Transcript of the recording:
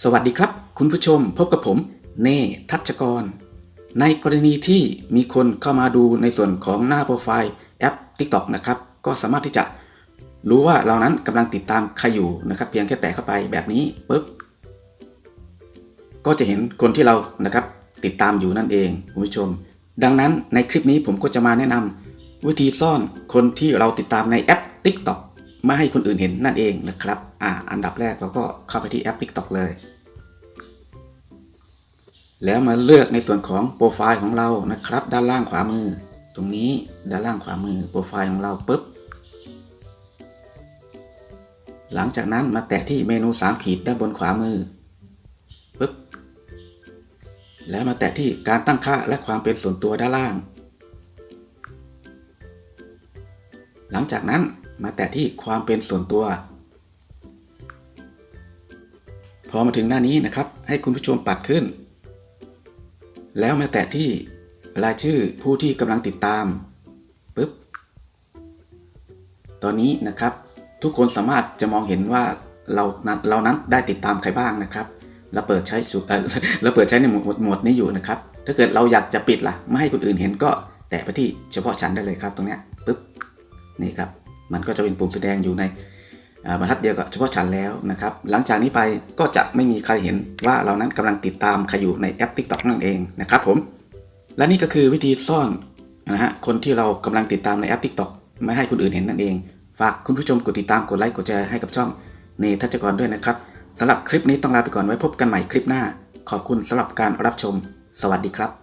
สวัสดีครับ คุณผู้ชมพบกับผม เน่ทัชกร ในกรณีที่มีคนเข้ามาดูในส่วนของหน้าโปรไฟล์แอป TikTok นะครับ ก็สามารถที่จะรู้ว่าเรานั้นกำลังติดตามใครอยู่นะครับ เพียงแค่แตะเข้าไปแบบนี้ปุ๊บก็จะเห็นคนที่เรานะครับติดตามอยู่นั่นเองคุณผู้ชม ดังนั้นในคลิปนี้ผมก็จะมาแนะนำวิธีซ่อนคนที่เราติดตามในแอป TikTok ไม่ให้คนอื่นเห็นนั่นเองนะครับ อ่า อันดับแรกเราก็เข้าไปที่แอป TikTok เลย แล้วมาเลือกในส่วนของโปรไฟล์ของเรานะครับ ด้านล่างขวามือ ตรงนี้ด้านล่างขวามือโปรไฟล์ของเราปุ๊บ หลังจากนั้นมาแตะที่เมนู 3 ขีดด้านบนขวามือปุ๊บ แล้วมาแตะที่การตั้งค่าและความเป็นส่วนตัวด้านล่าง หลังจากนั้น มาแตะที่ความเป็นส่วนตัว พอมาถึงหน้านี้นะครับ ให้คุณผู้ชมปัดขึ้น แล้วมาแตะที่รายชื่อผู้ที่กำลังติดตามปุ๊บตอนนี้นะครับ ทุกคนสามารถจะมองเห็นว่าเรานั้นเรานั้นได้ติดตามใครบ้างนะครับเราเปิดใช้เอ่อเราเปิดใช้ในหมวดหมวดนี้อยู่นะครับ ถ้าเกิดเราอยากจะปิดล่ะ ไม่ให้คนอื่นเห็นก็แตะไปที่เฉพาะชั้นได้เลยครับตรงเนี้ยปุ๊บนี่ครับ มันก็จะเป็นปุ่มแสดงอยู่ในบรรทัดเดียวกับเฉพาะชั้นแล้วนะครับ หลังจากนี้ไปก็จะไม่มีใครเห็นว่าเรานั้นกำลังติดตามใครอยู่ในแอป TikTok นั่นเองนะครับผม และนี่ก็คือวิธีซ่อนนะฮะคนที่เรากำลังติดตามในแอป TikTok ไม่ให้คนอื่นเห็นนั่นเอง ฝากคุณผู้ชมกดติดตามกดไลค์กดแชร์ให้กับช่องเนทัชกรด้วยนะครับสำหรับคลิปนี้ต้องลาไปก่อนไว้พบกันใหม่คลิปหน้า ขอบคุณสำหรับการรับชม สวัสดีครับ